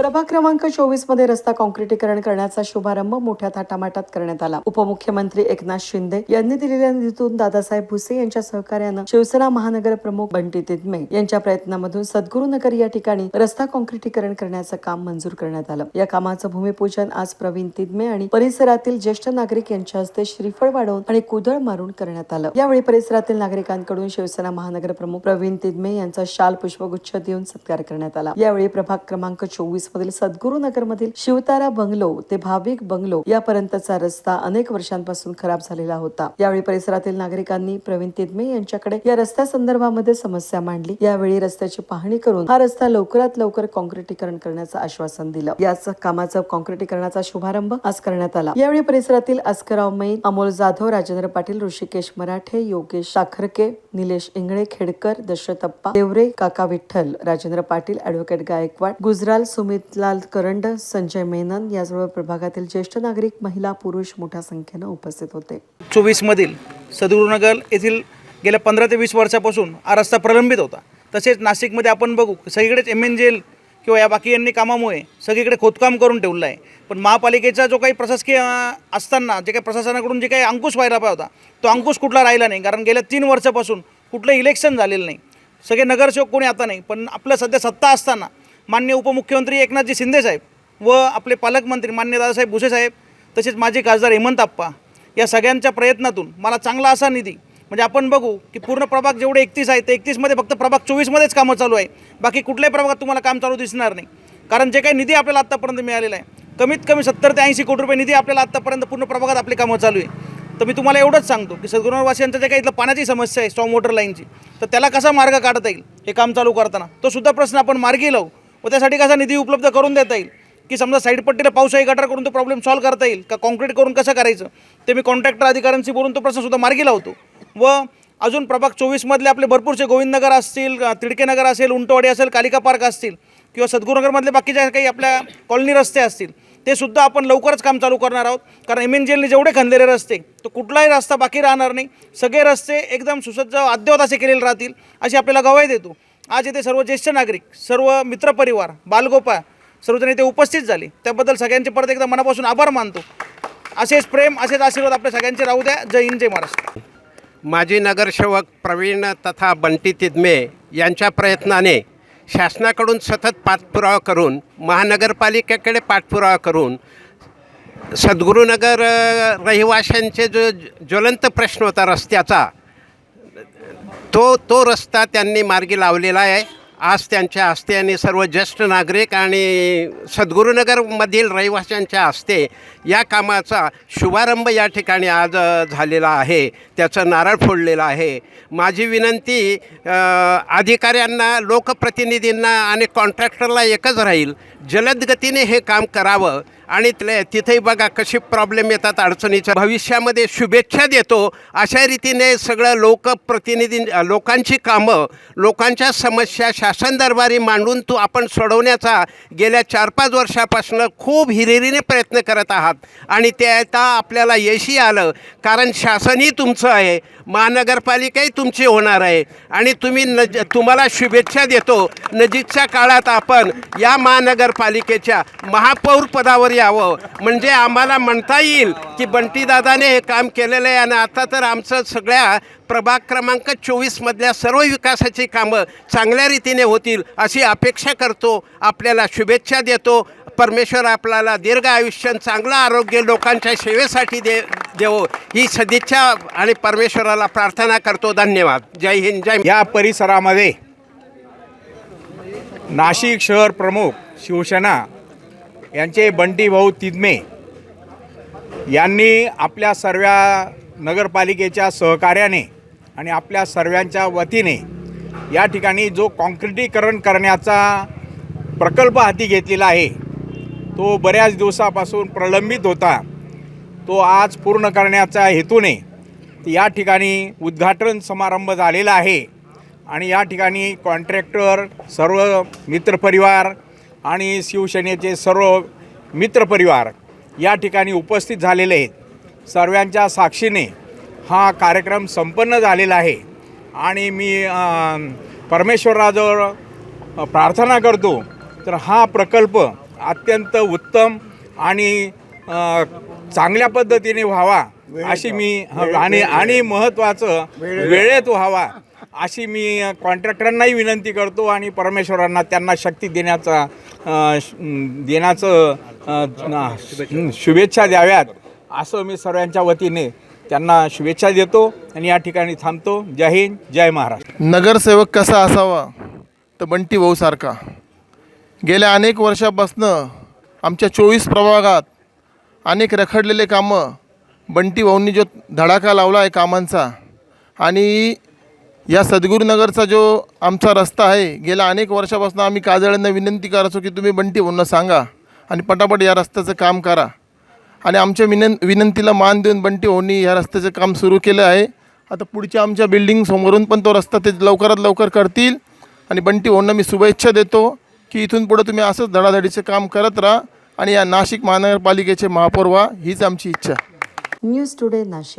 प्रभाग क्रमांक चोवीसमध्ये रस्ता काँक्रिटीकरण करण्याचा शुभारंभ मोठ्या थाटामाटात करण्यात आला. उपमुख्यमंत्री एकनाथ शिंदे यांनी दिलेल्या निधीतून दादासाहेब भुसे यांच्या सहकार्यानं शिवसेना महानगर प्रमुख बंटी तिदमे यांच्या प्रयत्नामधून सद्गुरुनगर या ठिकाणी रस्ता काँक्रिटीकरण करण्याचं काम मंजूर करण्यात आलं. या कामाचं भूमिपूजन आज प्रवीण तिदमे आणि परिसरातील ज्येष्ठ नागरिक यांच्या हस्ते श्रीफळ वाढवून आणि कुदळ मारून करण्यात आलं. यावेळी परिसरातील नागरिकांकडून शिवसेना महानगर प्रमुख प्रवीण तिदमे यांचा शाल पुष्पगुच्छ देऊन सत्कार करण्यात आला. यावेळी प्रभाग क्रमांक चोवीस मधील सद्गुरू नगर मधील शिवतारा बंगलो ते भाविक बंगलो यापर्यंतचा रस्ता अनेक वर्षांपासून खराब झालेला होता. यावेळी परिसरातील नागरिकांनी प्रवीण तिदमे यांच्याकडे या रस्त्या संदर्भामध्ये समस्या मांडली. यावेळी रस्त्याची पाहणी करून हा रस्ता लवकरात लवकर काँक्रिटीकरण करण्याचं आश्वासन दिलं. याच कामाचा काँक्रिटीकरणाचा शुभारंभ आज करण्यात आला. यावेळी परिसरातील अस्कराव मैन अमोल जाधव राजेंद्र पाटील ऋषिकेश मराठे योगेश साखरके निलेश इंगळे खेडकर दशरथ अप्पा देवरे काका विठ्ठल राजेंद्र पाटील ऍडव्होकेट गायकवाड गुजराल सुमित लाल करंड संजय मेनन याचबरोबर प्रभागातील ज्येष्ठ नागरिक महिला पुरुष मोठ्या संख्येनं उपस्थित होते. चोवीसमधील सद्गुरुनगर येथील गेल्या पंधरा ते वीस वर्षापासून हा रस्ता प्रलंबित होता. तसेच नाशिकमध्ये आपण बघू सगळीकडेच एम एन जेल किंवा या बाकी यांनी कामामुळे सगळीकडे खोदकाम करून ठेवलं आहे. पण महापालिकेचा जो काही प्रशासकीय असताना जे काही प्रशासनाकडून जे काही अंकुश व्हायला पाहिजे होता तो अंकुश कुठला राहिला नाही. कारण गेल्या तीन वर्षापासून कुठलं इलेक्शन झालेलं नाही. सगळे नगरसेवक कोणी आता नाही पण आपलं सध्या सत्ता असताना मान्य उपमुख्यमंत्री एकनाथजी शिंदेसाहेब व आपले पालकमंत्री मान्य दादासाहेब भुसे साहेब तसेच माजी खासदार हेमंत आप्पा या सगळ्यांच्या प्रयत्नातून मला चांगला असा निधी म्हणजे आपण बघू की पूर्ण प्रभाग जेवढे एकतीस आहे ते एकतीसमध्ये फक्त प्रभाग चोवीसमध्येच कामं चालू आहे. बाकी कुठल्याही प्रभागात तुम्हाला काम चालू दिसणार नाही. कारण जे काही निधी आपल्याला आत्तापर्यंत मिळालेला आहे कमीत कमी सत्तर ते ऐंशी कोटी रुपये निधी आपल्याला आत्तापर्यंत पूर्ण प्रभागात आपली कामं चालू आहे. तर मी तुम्हाला एवढंच सांगतो की सद्गुणवासियांचं जे काही इथलं पाण्याची समस्या आहे स्ट्रॉंग वॉटर लाईनची तर त्याला कसा मार्ग काढता येईल हे काम चालू करताना? तो सुद्धा प्रश्न आपण मार्गी लावू. व त्यासाठी कसा निधी उपलब्ध करून देता येईल? की समजा साईडपट्टीला पाऊस पावसाळी गटार करून तो प्रॉब्लेम सॉल्व्ह करता येईल? का कॉन्क्रीट करून कसं करायचं? ते मी कॉन्ट्रॅक्टर अधिकाऱ्यांशी बोलून तो प्रश्नसुद्धा मार्गी लावतो. व अजून प्रभाग चोवीसमधले आपले भरपूरसे गोविंदनगर असतील तिडकेनगर असेल उंटवाडी असेल कालिका पार्क असतील किंवा सद्गुरुनगरमधले बाकीच्या काही आपल्या कॉलनी रस्ते असतील ते सुद्धा आपण लवकरच काम चालू करणार आहोत. कारण एम एन जेलने जेवढे खंदेरे रस्ते तो कुठलाही रस्ता बाकी राहणार नाही. सगळे रस्ते एकदम सुसज्ज अद्यवत असे केलेले राहतील अशी आपल्याला गवाही देतो. आज येथे सर्व ज्येष्ठ नागरिक सर्व मित्रपरिवार बालगोपाळ सर्वजण येथे उपस्थित झाले. त्याबद्दल सगळ्यांचे परत एकदा मनापासून आभार मानतो. असेच प्रेम असेच आशीर्वाद आपल्या सगळ्यांचे राहू द्या. जय हिंद जय महाराष्ट्र. माजी नगरसेवक प्रवीण तथा बंटी तिदमे यांच्या प्रयत्नाने शासनाकडून सतत पाठपुरावा करून महानगरपालिकेकडे पाठपुरावा करून सद्गुरुनगर रहिवाशांचे जो ज्वलंत प्रश्न होता रस्त्याचा तो तो रस्ता त्यांनी मार्गी लावलेला आहे. आज त्यांच्या हस्ते आणि सर्व ज्येष्ठ नागरिक आणि सद्गुरुनगरमधील रहिवाशांच्या हस्ते या कामाचा शुभारंभ या ठिकाणी आज झालेला आहे. त्याचं नारळ फोडलेलं आहे. माझी विनंती अधिकाऱ्यांना लोकप्रतिनिधींना आणि कॉन्ट्रॅक्टरला एकच राहील. जलद गतीने हे काम करावं. आणि तिथेही बघा कसे प्रॉब्लेम येतात अडचणीच्या. भविष्यामध्ये शुभेच्छा देतो. अशा रीतीने सगळं लोकप्रतिनिधी लोकांची कामं लोकांच्या समस्या शासन दरबारी मांडून तो आपण सोडवण्याचा गेल्या चार पाच वर्षापासून खूप हिरिरीने प्रयत्न करत आहात. आणि ते आता आपल्याला यशही आलं. कारण शासनही तुमचं आहे. महानगरपालिकाही तुमची होणार आहे. आणि तुम्ही नज तुम्हाला शुभेच्छा देतो. नजीकच्या काळात आपण या महानगरपालिकेच्या महापौर पदावर यावं. म्हणजे आम्हाला म्हणता येईल की बंटीदादाने हे काम केलेलं आहे आणि आता तर आमचं सगळ्या प्रभाग क्रमांक चोवीसमधल्या सर्व विकासाची कामं चांगल्या रीतीने होतील अशी अपेक्षा करतो. आपल्याला शुभेच्छा देतो. परमेश्वर आपल्याला दीर्घ आयुष्य चांगलं आरोग्य लोकांच्या सेवेसाठी दे देवो. ही सदिच्छा आणि परमेश्वराला प्रार्थना करतो. धन्यवाद. जय हिंद जय या परिसरामध्ये नाशिक शहर प्रमुख शिवसेना यांचे बंटी भाऊ तिदमे यांनी आपल्या सर्व नगरपालिकेच्या सहकार्याने आणि आपल्या सर्वांच्या वतीने या ठिकाणी जो काँक्रिटीकरण करण्याचा प्रकल्प हाती घेतलेला आहे तो बऱ्याच दिवसापासून प्रलंबित होता. तो आज पूर्ण करण्याच्या हेतूने या ठिकाणी उद्घाटन समारंभ झालेला आहे आणि या ठिकाणी कॉन्ट्रॅक्टर सर्व मित्रपरिवार आणि शिवसेनेचे सर्व मित्रपरिवार या ठिकाणी उपस्थित झालेले आहेत. सर्वांच्या साक्षीने हा कार्यक्रम संपन्न झालेला आहे. आणि मी परमेश्वराजवळ प्रार्थना करतो. तर हा प्रकल्प अत्यंत उत्तम आणि चांगल्या पद्धतीने व्हावा अशी मी आणि आणि महत्त्वाचं वेळेत व्हावा. अशी मी कॉन्ट्रॅक्टरांनाही विनंती करतो आणि परमेश्वरांना त्यांना शक्ती देण्याचा श- देण्याचं शुभेच्छा. द्याव्यात असं मी सर्वांच्या वतीने त्यांना शुभेच्छा देतो आणि या ठिकाणी थांबतो. जय हिंद जय महाराष्ट्र. नगरसेवक कसा असावा? तर बंटी भाऊसारखा गेल्या अनेक वर्षापासनं आमच्या चोवीस प्रभागात अनेक रखडलेले कामं बंटी भाऊंनी जो धडाका लावला आहे कामांचा आणि या सद्गुरुनगरचा जो आमचा रस्ता आहे गेल्या अनेक वर्षापासून आम्ही काजळ्यांना विनंती करायचो की तुम्ही बंटी भाऊंना सांगा आणि पटापट या रस्त्याचं काम करा. आणि आमच्या विनं विनंतीला मान देऊन बंटी होणी या रस्त्याचं काम सुरू केलं आहे. आता पुढच्या आमच्या बिल्डिंग समोरून पण तो रस्ता ते लवकरात लवकर करतील. आणि बंटी होणं मी शुभेच्छा देतो की इथून पुढं तुम्ही असंच धडाधडीचं काम करत राहा आणि या नाशिक महानगरपालिकेचे महापौर व्हा हीच आमची इच्छा. News today Nashik.